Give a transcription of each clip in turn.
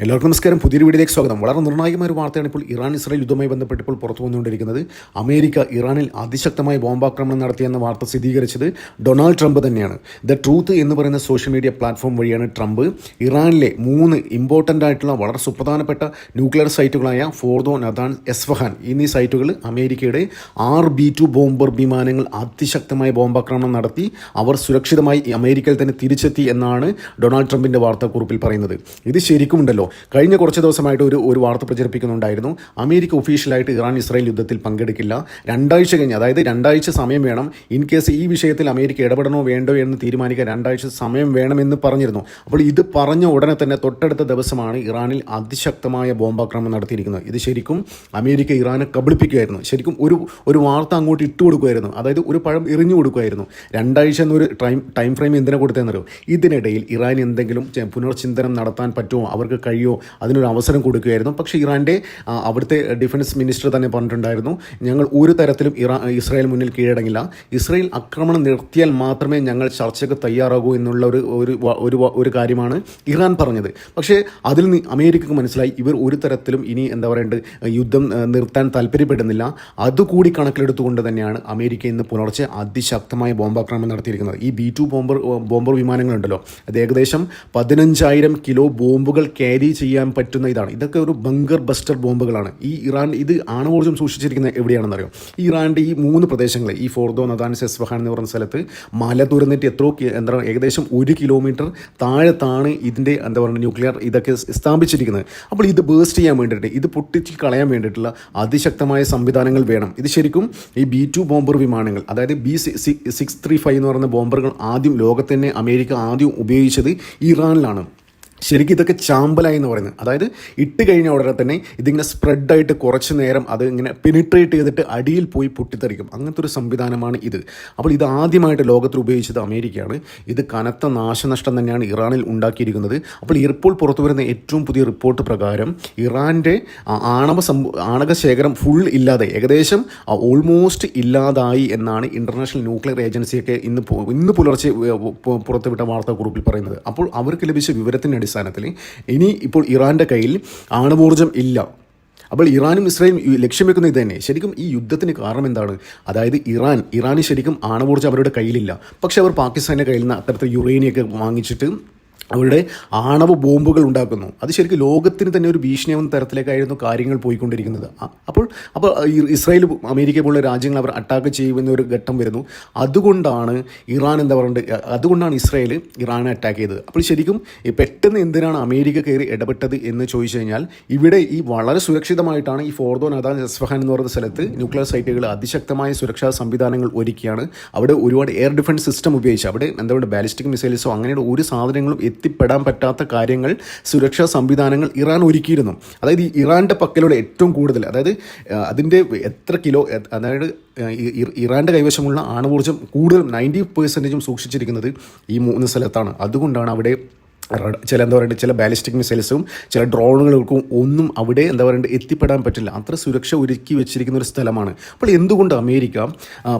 എല്ലാവർക്കും നമസ്കാരം. പുതിയൊരു വീഡിയോയിലേക്ക് സ്വാഗതം. വളരെ നിർണായകമായ ഒരു വാർത്തയാണ് ഇപ്പോൾ ഇറാൻ ഇസ്രായേൽ യുദ്ധമായി ബന്ധപ്പെട്ട് ഇപ്പോൾ പുറത്തു വന്നുകൊണ്ടിരിക്കുന്നത്. അമേരിക്ക ഇറാനിൽ അതിശക്തമായ ബോംബാക്രമണം നടത്തിയെന്ന വാർത്ത സ്ഥിരീകരിച്ചത് ഡൊണാൾഡ് ട്രംപ് തന്നെയാണ്. ദ ട്രൂത്ത് എന്ന് പറയുന്ന സോഷ്യൽ മീഡിയ പ്ലാറ്റ്ഫോം വഴിയാണ് ട്രംപ് ഇറാനിലെ മൂന്ന് ഇമ്പോർട്ടന്റ് ആയിട്ടുള്ള വളരെ സുപ്രധാനപ്പെട്ട ന്യൂക്ലിയർ സൈറ്റുകളായ ഫോർദോ നദാൻ എസ്ഫഹാൻ എന്നീ സൈറ്റുകൾ അമേരിക്കയുടെ ആർ ബി ടു ബോംബർ വിമാനങ്ങൾ അതിശക്തമായ ബോംബാക്രമണം നടത്തി അവർ സുരക്ഷിതമായി അമേരിക്കയിൽ തന്നെ തിരിച്ചെത്തി എന്നാണ് ഡൊണാൾഡ് ട്രംപിന്റെ വാർത്താക്കുറിപ്പിൽ പറയുന്നത്. ഇത് ശരിക്കും ഉണ്ടല്ലോ കഴിഞ്ഞ കുറച്ച് ദിവസമായിട്ട് ഒരു ഒരു വാർത്ത പ്രചരിപ്പിക്കുന്നുണ്ടായിരുന്നു. അമേരിക്ക ഒഫീഷ്യലായിട്ട് ഇറാൻ ഇസ്രായേൽ യുദ്ധത്തിൽ പങ്കെടുക്കില്ല. രണ്ടാഴ്ച കഴിഞ്ഞ് അതായത് രണ്ടാഴ്ച സമയം വേണം. ഇൻ കേസ് ഈ വിഷയത്തിൽ അമേരിക്ക ഇടപെടണോ വേണ്ടോ എന്ന് തീരുമാനിക്കാൻ രണ്ടാഴ്ച സമയം വേണമെന്ന് പറഞ്ഞിരുന്നു. അപ്പോൾ ഇത് പറഞ്ഞ ഉടനെ തന്നെ തൊട്ടടുത്ത ദിവസമാണ് ഇറാനിൽ അതിശക്തമായ ബോംബാക്രമണം നടത്തിയിരിക്കുന്നത്. ഇത് ശരിക്കും അമേരിക്ക ഇറാനെ കബളിപ്പിക്കുമായിരുന്നു. ശരിക്കും ഒരു ഒരു വാർത്ത അങ്ങോട്ട് ഇട്ട് കൊടുക്കുമായിരുന്നു. അതായത് ഒരു പഴം എറിഞ്ഞു കൊടുക്കുമായിരുന്നു. രണ്ടാഴ്ച എന്നൊരു ടൈം ടൈം ഫ്രെയിം എന്തിനാ കൊടുത്തതെന്നറിയോ? ഇതിനിടയിൽ ഇറാൻ എന്തെങ്കിലും പുനർചിന്തനം നടത്താൻ പറ്റുമോ? അവർക്ക് കഴിയുമോ അതിനൊരു അവസരം കൊടുക്കുകയായിരുന്നു. പക്ഷേ ഇറാന്റെ അവിടുത്തെ ഡിഫൻസ് മിനിസ്റ്റർ തന്നെ പറഞ്ഞിട്ടുണ്ടായിരുന്നു ഞങ്ങൾ ഒരു തരത്തിലും ഇറാ ഇസ്രായേൽ മുന്നിൽ കീഴടങ്ങില്ല. ഇസ്രായേൽ ആക്രമണം നിർത്തിയാൽ മാത്രമേ ഞങ്ങൾ ചർച്ചയ്ക്ക് തയ്യാറാകൂ എന്നുള്ള ഒരു ഒരു ഒരു കാര്യമാണ് ഇറാൻ പറഞ്ഞത്. പക്ഷേ അതിൽ നിന്ന് അമേരിക്കക്ക് മനസ്സിലായി ഇവർ ഒരു തരത്തിലും ഇനി എന്താ പറയേണ്ടത് യുദ്ധം നിർത്താൻ താല്പര്യപ്പെടുന്നില്ല. അതുകൂടി കണക്കിലെടുത്തുകൊണ്ട് തന്നെയാണ് അമേരിക്ക ഇന്ന് പുലർച്ചെ അതിശക്തമായ ബോംബാക്രമണം നടത്തിയിരിക്കുന്നത്. ഈ ബി ടു ബോംബർ ബോംബർ വിമാനങ്ങളുണ്ടല്ലോ അത് ഏകദേശം പതിനഞ്ചായിരം കിലോ ബോംബുകൾ ക്യാരി ചെയ്യാൻ പറ്റുന്ന ഇതാണ്. ഇതൊക്കെ ഒരു ബങ്കർ ബസ്റ്റർ ബോംബുകളാണ്. ഈ ഇറാൻ ഇത് ആണവോർജം സൂക്ഷിച്ചിരിക്കുന്നത് എവിടെയാണെന്നറിയോ? ഇറാന്റെ ഈ മൂന്ന് പ്രദേശങ്ങൾ ഈ ഫോർദോ നദാൻസ് എസ്ഫഹാൻ എന്ന് പറഞ്ഞ സ്ഥലത്ത് മല തുരന്നിട്ട് എത്രയോ എന്താ ഏകദേശം ഒരു കിലോമീറ്റർ താഴത്താണ് ഇതിന്റെ എന്താ പറയുക ന്യൂക്ലിയർ ഇതൊക്കെ സ്ഥാപിച്ചിരിക്കുന്നത്. അപ്പോൾ ഇത് ബേസ്റ്റ് ചെയ്യാൻ വേണ്ടിയിട്ട് ഇത് പൊട്ടിച്ച് കളയാൻ വേണ്ടിയിട്ടുള്ള അതിശക്തമായ സംവിധാനങ്ങൾ വേണം. ഇത് ശരിക്കും ഈ ബി ടു ബോംബർ വിമാനങ്ങൾ അതായത് ബി സിക്സ് ത്രീ ഫൈവ് എന്ന് പറയുന്ന ബോംബറുകൾ ആദ്യം ലോകത്തിന് അമേരിക്ക ആദ്യം ഉപയോഗിച്ചത് ഇറാനിലാണ്. ശരിക്കും ഇതൊക്കെ ചാമ്പലായി എന്ന് പറയുന്നത്. അതായത് ഇട്ട് കഴിഞ്ഞ ഉടനെ തന്നെ ഇതിങ്ങനെ സ്പ്രെഡായിട്ട് കുറച്ച് നേരം അത് ഇങ്ങനെ പെനിട്രേറ്റ് ചെയ്തിട്ട് അടിയിൽ പോയി പൊട്ടിത്തെറിക്കും. അങ്ങനത്തെ ഒരു സംവിധാനമാണ് ഇത്. അപ്പോൾ ഇത് ആദ്യമായിട്ട് ലോകത്തിൽ ഉപയോഗിച്ചത് അമേരിക്കയാണ്. ഇത് കനത്ത നാശനഷ്ടം തന്നെയാണ് ഇറാനിൽ ഉണ്ടാക്കിയിരിക്കുന്നത്. അപ്പോൾ ഇപ്പോൾ പുറത്തു വരുന്ന ഏറ്റവും പുതിയ റിപ്പോർട്ട് പ്രകാരം ഇറാന്റെ ആണവ ആണവ ശേഖരം ഫുൾ ഇല്ലാതെ ഏകദേശം ഓൾമോസ്റ്റ് ഇല്ലാതായി എന്നാണ് ഇന്റർനാഷണൽ ന്യൂക്ലിയർ ഏജൻസിയൊക്കെ ഇന്ന് ഇന്ന് പുലർച്ചെ പുറത്തുവിട്ട വാർത്താക്കുറിപ്പിൽ പറയുന്നത്. അപ്പോൾ അവർക്ക് ലഭിച്ച വിവരത്തിന്റെ അടിസ്ഥാനത്തിൽ. ഇനി ഇപ്പോൾ ഇറാന്റെ കയ്യിൽ ആണവോർജം ഇല്ല. അപ്പോൾ ഇറാനും ഇസ്രായേലും ലക്ഷ്യം വെക്കുന്ന ഇത് തന്നെ. ശരിക്കും ഈ യുദ്ധത്തിന് കാരണം എന്താണ്? അതായത് ഇറാൻ ഇറാന് ശരിക്കും ആണവോർജം അവരുടെ കയ്യിലില്ല. പക്ഷേ അവർ പാകിസ്ഥാന്റെ കയ്യിൽ നിന്ന് അത്തരത്തിൽ യുറേനിയൊക്കെ വാങ്ങിച്ചിട്ട് അവരുടെ ആണവ ബോംബുകൾ ഉണ്ടാക്കുന്നു. അത് ശരിക്കും ലോകത്തിന് തന്നെ ഒരു ഭീഷണിയാവുന്ന തരത്തിലേക്കായിരുന്നു കാര്യങ്ങൾ പോയിക്കൊണ്ടിരിക്കുന്നത്. അപ്പോൾ അപ്പോൾ ഇസ്രായേൽ അമേരിക്ക പോലുള്ള രാജ്യങ്ങൾ അവർ അറ്റാക്ക് ചെയ്യുന്ന ഒരു ഘട്ടം വരുന്നു. അതുകൊണ്ടാണ് ഇറാൻ എന്താ പറയുന്നത് അതുകൊണ്ടാണ് ഇസ്രായേൽ ഇറാനെ അറ്റാക്ക് ചെയ്തത്. അപ്പോൾ ശരിക്കും പെട്ടെന്ന് എന്തിനാണ് അമേരിക്ക കയറി ഇടപെട്ടത് എന്ന് ചോദിച്ചു കഴിഞ്ഞാൽ ഇവിടെ ഈ വളരെ സുരക്ഷിതമായിട്ടാണ് ഈ ഫോർദോൻ നദാൻ എസ്ഫഹാൻ എന്ന് പറയുന്ന സ്ഥലത്ത് ന്യൂക്ലിയർ സൈറ്റുകൾ അതിശക്തമായ സുരക്ഷാ സംവിധാനങ്ങൾ ഒരുക്കിയാണ്. അവിടെ ഒരുപാട് എയർ ഡിഫൻസ് സിസ്റ്റം ഉപയോഗിച്ച് അവിടെ എന്താ പറയുക ബാലിസ്റ്റിക് മിസൈൽസോ അങ്ങനെയുള്ള ഒരു സാധനങ്ങളും എത്തിപ്പെടാൻ പറ്റാത്ത കാര്യങ്ങൾ സുരക്ഷാ സംവിധാനങ്ങൾ ഇറാൻ ഒരുക്കിയിരുന്നു. അതായത് ഇറാന്റെ പക്കലുള്ള ഏറ്റവും കൂടുതൽ അതായത് അതിന്റെ എത്ര കിലോ അതായത് ഇറാന്റെ കൈവശമുള്ള ആണവോർജം കൂടുതൽ നയന്റി പെർസെന്റേജും സൂക്ഷിച്ചിരിക്കുന്നത് ഈ മൂന്ന് സ്ഥലത്താണ്. അതുകൊണ്ടാണ് അവിടെ ചില എന്താ പറയുക ചില ബാലിസ്റ്റിക് മിസൈൽസും ചില ഡ്രോണുകൾക്കും ഒന്നും അവിടെ എന്താ പറയുക എത്തിപ്പെടാൻ പറ്റില്ല. അത്ര സുരക്ഷ ഒരുക്കി വെച്ചിരിക്കുന്ന ഒരു സ്ഥലമാണ്. അപ്പോൾ എന്തുകൊണ്ട് അമേരിക്ക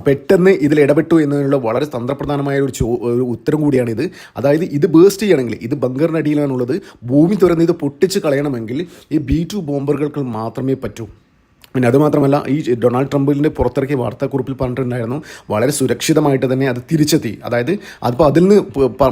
പെട്ടെന്ന് ഇതിൽ ഇടപെട്ടു എന്നതിനുള്ള വളരെ തന്ത്രപ്രധാനമായ ഒരു ചോ ഒരു ഉത്തരം കൂടിയാണിത്. അതായത് ഇത് ബേസ്റ്റ് ചെയ്യണമെങ്കിൽ ഇത് ബങ്കറിനടിയിലാണുള്ളത് ഭൂമി തുറന്ന് ഇത് പൊട്ടിച്ച് കളയണമെങ്കിൽ ഈ ബി ടു ബോംബറുകൾക്ക് മാത്രമേ പറ്റൂ. പിന്നെ അതുമാത്രമല്ല ഈ ഡൊണാൾഡ് ട്രംപിന്റെ പുറത്തിറക്കിയ വാർത്താക്കുറിപ്പിൽ പറഞ്ഞിട്ടുണ്ടായിരുന്നു വളരെ സുരക്ഷിതമായിട്ട് തന്നെ അത് തിരിച്ചെത്തി. അതായത് അതിപ്പോൾ അതിൽ നിന്ന്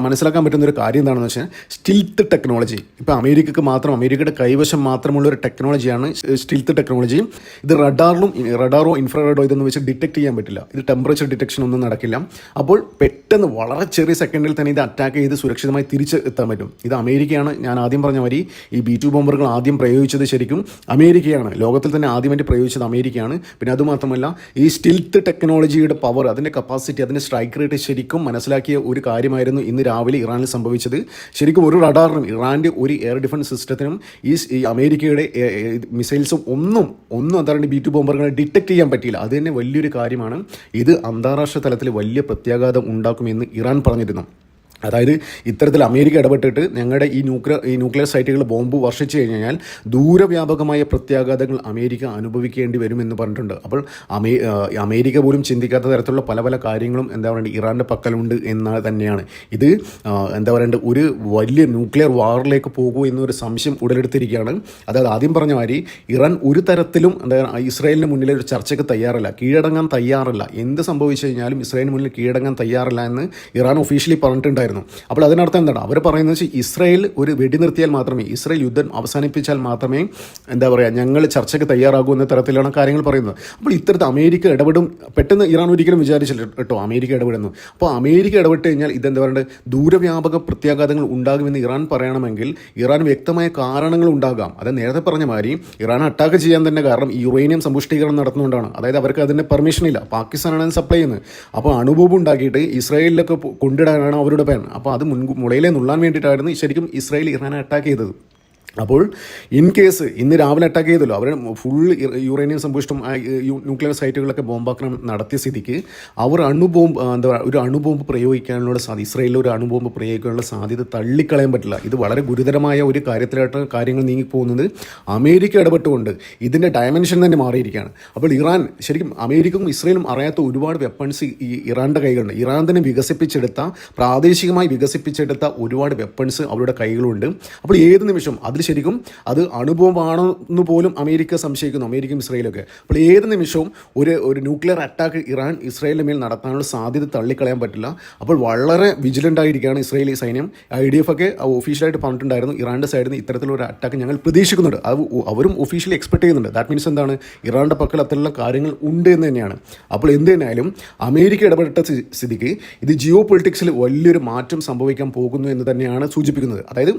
മനസ്സിലാക്കാൻ പറ്റുന്ന ഒരു കാര്യം എന്താണെന്ന് വെച്ചാൽ സ്റ്റിൽത്ത് ടെക്നോളജി. ഇപ്പോൾ അമേരിക്കക്ക് മാത്രം അമേരിക്കയുടെ കൈവശം മാത്രമുള്ള ഒരു ടെക്നോളജിയാണ് സ്റ്റിൽത്ത് ടെക്നോളജി ഇത് റഡാറിലും റഡാറോ ഇൻഫ്രാറെഡോ ഇതൊന്നും വെച്ച് ഡിറ്റക്ട് ചെയ്യാൻ പറ്റില്ല. ഇത് ടെമ്പറേച്ചർ ഡിറ്റക്ഷൻ ഒന്നും നടക്കില്ല. അപ്പോൾ പെട്ടെന്ന് വളരെ ചെറിയ സെക്കൻഡിൽ തന്നെ ഇത് അറ്റാക്ക് ചെയ്ത് സുരക്ഷിതമായി തിരിച്ച് എത്താൻ പറ്റും. ഇത് അമേരിക്കയാണ് ഞാൻ ആദ്യം പറഞ്ഞ മാതിരി ഈ ബി ടു ബോംബറുകൾ ആദ്യം പ്രയോഗിച്ചത് ശരിക്കും അമേരിക്കയാണ്. ലോകത്തിൽ തന്നെ ആദ്യമായിട്ട് പ്രയോഗിച്ചത് അമേരിക്കയാണ്. പിന്നെ അതുമാത്രമല്ല ഈ സ്റ്റിൽത്ത് ടെക്നോളജിയുടെ പവർ അതിന്റെ കപ്പാസിറ്റി അതിന്റെ സ്ട്രൈക്ക് റേറ്റ് ശരിക്കും മനസ്സിലാക്കിയ ഒരു കാര്യമായിരുന്നു ഇന്ന് രാവിലെ ഇറാനിൽ സംഭവിച്ചത്. ശരിക്കും ഒരു റഡാറിനും ഇറാന്റെ ഒരു എയർ ഡിഫൻസ് സിസ്റ്റത്തിനും ഈ അമേരിക്കയുടെ മിസൈൽസും ഒന്നും ഒന്നും എന്താണ് ബി ടു ബോംബറുകളെ ഡിറ്റക്ട് ചെയ്യാൻ പറ്റിയില്ല. അത് തന്നെ വലിയൊരു കാര്യമാണ്. ഇത് അന്താരാഷ്ട്ര തലത്തിൽ വലിയ പ്രത്യാഘാതം ഉണ്ടാക്കുമെന്ന് ഇറാൻ പറഞ്ഞിരുന്നു. അതായത് ഇത്തരത്തിൽ അമേരിക്ക ഇടപെട്ടിട്ട് ഞങ്ങളുടെ ഈ ന്യൂക്ലിയർ ഈ ന്യൂക്ലിയർ സൈറ്റുകൾ ബോംബ് വർഷിച്ചു കഴിഞ്ഞാൽ ദൂരവ്യാപകമായ പ്രത്യാഘാതങ്ങൾ അമേരിക്ക അനുഭവിക്കേണ്ടി വരുമെന്ന് പറഞ്ഞിട്ടുണ്ട്. അപ്പോൾ അമേ അമേരിക്ക പോലും ചിന്തിക്കാത്ത തരത്തിലുള്ള പല പല കാര്യങ്ങളും എന്താ പറയുക ഇറാന്റെ പക്കലുണ്ട് എന്ന തന്നെയാണ്. ഇത് എന്താ പറയേണ്ടത് ഒരു വലിയ ന്യൂക്ലിയർ വാറിലേക്ക് പോകുമോ എന്നൊരു സംശയം ഉടലെടുത്തിരിക്കുകയാണ്. അതായത് ആദ്യം പറഞ്ഞ മാതിരി ഇറാൻ ഒരു തരത്തിലും എന്താ ഇസ്രായേലിന് മുന്നിലെ ഒരു ചർച്ചയ്ക്ക് തയ്യാറല്ല കീഴടങ്ങാൻ തയ്യാറല്ല. എന്ത് സംഭവിച്ചു കഴിഞ്ഞാലും ഇസ്രായേലിന് മുന്നിൽ കീഴടങ്ങാൻ തയ്യാറല്ല എന്ന് ഇറാൻ ഒഫീഷ്യലി പറഞ്ഞിട്ടുണ്ടായിരുന്നു. അപ്പോൾ അതിനർത്ഥം എന്താണ്? അവർ പറയുന്നത് വെച്ചാൽ ഇസ്രായേൽ ഒരു വെടി നിർത്തിയാൽ മാത്രമേ ഇസ്രായേൽ യുദ്ധം അവസാനിപ്പിച്ചാൽ മാത്രമേ എന്താ പറയുക ഞങ്ങൾ ചർച്ചയ്ക്ക് തയ്യാറാകൂ എന്ന തരത്തിലാണ് കാര്യങ്ങൾ പറയുന്നത്. അപ്പോൾ ഇത്തരത്തിൽ അമേരിക്ക ഇടപെടും. പെട്ടെന്ന് ഇറാൻ ഒരിക്കലും വിചാരിച്ചില്ല കേട്ടോ അമേരിക്ക ഇടപെടുന്നു അപ്പോൾ അമേരിക്ക ഇടപെട്ട് കഴിഞ്ഞാൽ ഇതെന്താ പറയുക ദൂരവ്യാപക പ്രത്യാഘാതങ്ങൾ ഉണ്ടാകുമെന്ന് ഇറാൻ പറയണമെങ്കിൽ ഇറാൻ വ്യക്തമായ കാരണങ്ങൾ ഉണ്ടാകാം. അത് നേരത്തെ പറഞ്ഞ മാതിരി ഇറാൻ അറ്റാക്ക് ചെയ്യാൻ തന്നെ കാരണം യുറേനിയം സമ്പുഷ്ടീകരണം നടത്തുന്നതുകൊണ്ടാണ്. അതായത് അവർക്ക് അതിന്റെ പെർമിഷൻ ഇല്ല. പാകിസ്ഥാനാണ് സപ്ലൈ ചെയ്യുന്നത്. അപ്പോൾ അണുബോംബ് ഉണ്ടാക്കിയിട്ട് ഇസ്രായേലിലൊക്കെ കൊണ്ടിടാനാണ് അവരുടെ പ്ലാൻ അപ്പോൾ അത് മുൻ മുളയിലെ നുള്ളാൻ വേണ്ടിയിട്ടായിരുന്നു ശരിക്കും ഇസ്രായേൽ ഇറാനെ അറ്റാക്ക് ചെയ്തത്. അപ്പോൾ ഇൻ കേസ് ഇന്ന് രാവിലെ അറ്റാക്ക് ചെയ്തല്ലോ. അവർ ഫുൾ യുറേനിയം സമ്പുഷ്ടം ന്യൂക്ലിയർ സൈറ്റുകളൊക്കെ ബോംബാക്രമണം നടത്തിയ സ്ഥിതിക്ക് അവർ അണുബോംബ് എന്താ പറയുക ഒരു അണുബോംബ് പ്രയോഗിക്കാനുള്ള സാധ്യത ഇസ്രയേലിൽ ഒരു അണുബോംബ് പ്രയോഗിക്കാനുള്ള സാധ്യത തള്ളിക്കളയാൻ പറ്റില്ല. ഇത് വളരെ ഗുരുതരമായ ഒരു കാര്യത്തിലായിട്ട് കാര്യങ്ങൾ നീങ്ങിപ്പോകുന്നത് അമേരിക്ക ഇടപെട്ടുകൊണ്ട് ഇതിന്റെ ഡയമെൻഷൻ തന്നെ മാറിയിരിക്കുകയാണ്. അപ്പോൾ ഇറാൻ ശരിക്കും അമേരിക്കയും ഇസ്രയേലും അറിയാത്ത ഒരുപാട് വെപ്പൺസ് ഈ ഇറാന്റെ കൈകളുണ്ട് ഇറാൻ തന്നെ വികസിപ്പിച്ചെടുത്ത പ്രാദേശികമായി വികസിപ്പിച്ചെടുത്ത ഒരുപാട് വെപ്പൺസ് അവരുടെ കൈകളുണ്ട് അപ്പോൾ ഏത് നിമിഷം അതിൽ ശരിക്കും അത് അണുബോംബാണെന്ന് പോലും അമേരിക്ക സംശയിക്കുന്നു അമേരിക്കയും ഇസ്രയേലൊക്കെ അപ്പോൾ ഏത് നിമിഷവും ഒരു ഒരു ന്യൂക്ലിയർ അറ്റാക്ക് ഇറാൻ ഇസ്രയേലിന് മേൽ നടത്താനുള്ള സാധ്യത തള്ളിക്കളയാൻ പറ്റില്ല. അപ്പോൾ വളരെ വിജിലന്റ് ആയിരിക്കുകയാണ് ഇസ്രയേലി സൈന്യം. ഐ ഡി എഫ് ഒക്കെ ഒഫീഷ്യലായിട്ട് പറഞ്ഞിട്ടുണ്ടായിരുന്നു ഇറാന്റെ സൈഡിൽ നിന്ന് ഇത്തരത്തിലൊരു അറ്റാക്ക് ഞങ്ങൾ പ്രതീക്ഷിക്കുന്നുണ്ട്. അത് അവരും ഒഫീഷ്യലി എക്സ്പെക്ട് ചെയ്യുന്നുണ്ട്. ദാറ്റ് മീൻസ് എന്താണ്? ഇറാന്റെ പക്കൽ അത്തരമുള്ള കാര്യങ്ങൾ ഉണ്ട് എന്ന് തന്നെയാണ്. അപ്പോൾ എന്ത് തന്നെയായാലും അമേരിക്ക ഇടപെട്ട സ്ഥിതിക്ക് ഇത് ജിയോ പൊളിറ്റിക്സിൽ വലിയൊരു മാറ്റം സംഭവിക്കാൻ പോകുന്നു എന്ന് തന്നെയാണ് സൂചിപ്പിക്കുന്നത്. അതായത്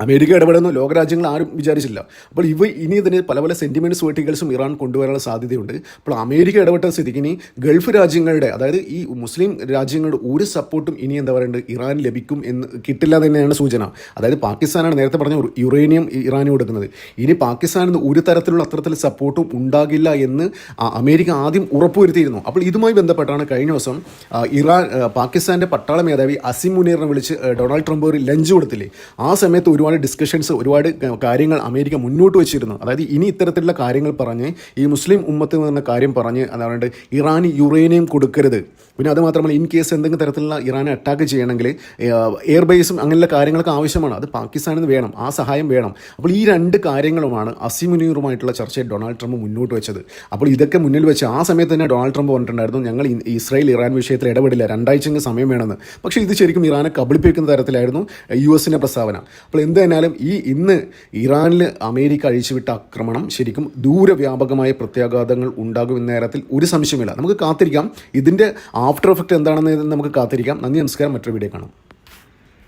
അമേരിക്ക ഇടപെടുന്ന ലോകരാജ്യങ്ങൾ ആരും വിചാരിച്ചില്ല. അപ്പോൾ ഇവ ഇനി ഇതിന് പല പല സെന്റിമെന്റ്സ് വെർട്ടിക്കൽസും ഇറാൻ കൊണ്ടുവരാനുള്ള സാധ്യതയുണ്ട്. അപ്പോൾ അമേരിക്ക ഇടപെട്ട സ്ഥിതിക്ക് ഇനി ഗൾഫ് രാജ്യങ്ങളുടെ അതായത് ഈ മുസ്ലിം രാജ്യങ്ങളുടെ ഒരു സപ്പോർട്ടും ഇനി എന്താ പറയുന്നത് ഇറാൻ ലഭിക്കും എന്ന് കിട്ടില്ല തന്നെയാണ് സൂചന. അതായത് പാകിസ്ഥാനാണ് നേരത്തെ പറഞ്ഞ യുറേനിയം ഇറാന് കൊടുക്കുന്നത്. ഇനി പാകിസ്ഥാനിൽ നിന്ന് ഒരു തരത്തിലുള്ള അത്തരത്തിൽ സപ്പോർട്ടും ഉണ്ടാകില്ല എന്ന് അമേരിക്ക ആദ്യം ഉറപ്പുവരുത്തിയിരുന്നു. അപ്പോൾ ഇതുമായി ബന്ധപ്പെട്ടാണ് കഴിഞ്ഞ ദിവസം ഇറാൻ പാകിസ്ഥാന്റെ പട്ടാള മേധാവി അസിം മുനീറിനെ വിളിച്ച് ഡൊണാൾഡ് ട്രംപ് ഒരു ലഞ്ച് കൊടുത്തില്ലേ? ആ സമയത്ത് ഒരുപാട് ഡിസ്കഷൻസ് ഒരുപാട് കാര്യങ്ങൾ അമേരിക്ക മുന്നോട്ട് വെച്ചിരുന്നു. അതായത് ഇനി ഇത്തരത്തിലുള്ള കാര്യങ്ങൾ പറഞ്ഞ് ഈ മുസ്ലിം ഉമ്മത്ത് എന്ന കാര്യം പറഞ്ഞ് പറയുക ഇറാന് യുറേനിയം കൊടുക്കരുത്. പിന്നെ അത് മാത്രമല്ല ഇൻ കേസ് എന്തെങ്കിലും തരത്തിലുള്ള ഇറാനെ അറ്റാക്ക് ചെയ്യണമെങ്കിൽ എയർ ബേസും അങ്ങനെയുള്ള കാര്യങ്ങളൊക്കെ ആവശ്യമാണ്. അത് പാകിസ്ഥാനിൽ നിന്ന് വേണം ആ സഹായം വേണം. അപ്പോൾ ഈ രണ്ട് കാര്യങ്ങളുമാണ് അസിമുനീറുമായിട്ടുള്ള ചർച്ചയിൽ ഡൊണാൾഡ് ട്രംപ് മുന്നോട്ട് വെച്ചത്. അപ്പോൾ ഇതൊക്കെ മുന്നിൽ വെച്ച് ആ സമയത്ത് തന്നെ ഡൊണാൾഡ് ട്രംപ് പറഞ്ഞിട്ടുണ്ടായിരുന്നു ഞങ്ങൾ ഇസ്രായേൽ ഇറാൻ വിഷയത്തിൽ ഇടപെടില്ല രണ്ടാഴ്ചയെങ്കിലും സമയം വേണമെന്ന്. പക്ഷേ ഇത് ശരിക്കും ഇറാനെ കബളിപ്പിക്കുന്ന തരത്തിലായിരുന്നു യു എസിന്റെ പ്രസ്താവന. അപ്പോൾ എന്ത് തന്നെയാലും ഈ ഇന്ന് ഇറാനിൽ അമേരിക്ക അഴിച്ചുവിട്ട ആക്രമണം ശരിക്കും ദൂരവ്യാപകമായ പ്രത്യാഘാതങ്ങൾ ഉണ്ടാകും എന്ന നേരത്തിൽ ഒരു സംശയമില്ല നമുക്ക് കാത്തിരിക്കാം. ഇതിന്റെ ആഫ്റ്റർ എഫക്റ്റ് എന്താണെന്ന് നമുക്ക് കാത്തിരിക്കാം. നന്ദി നമസ്കാരം. മറ്റൊരു വീഡിയോ കാണാം.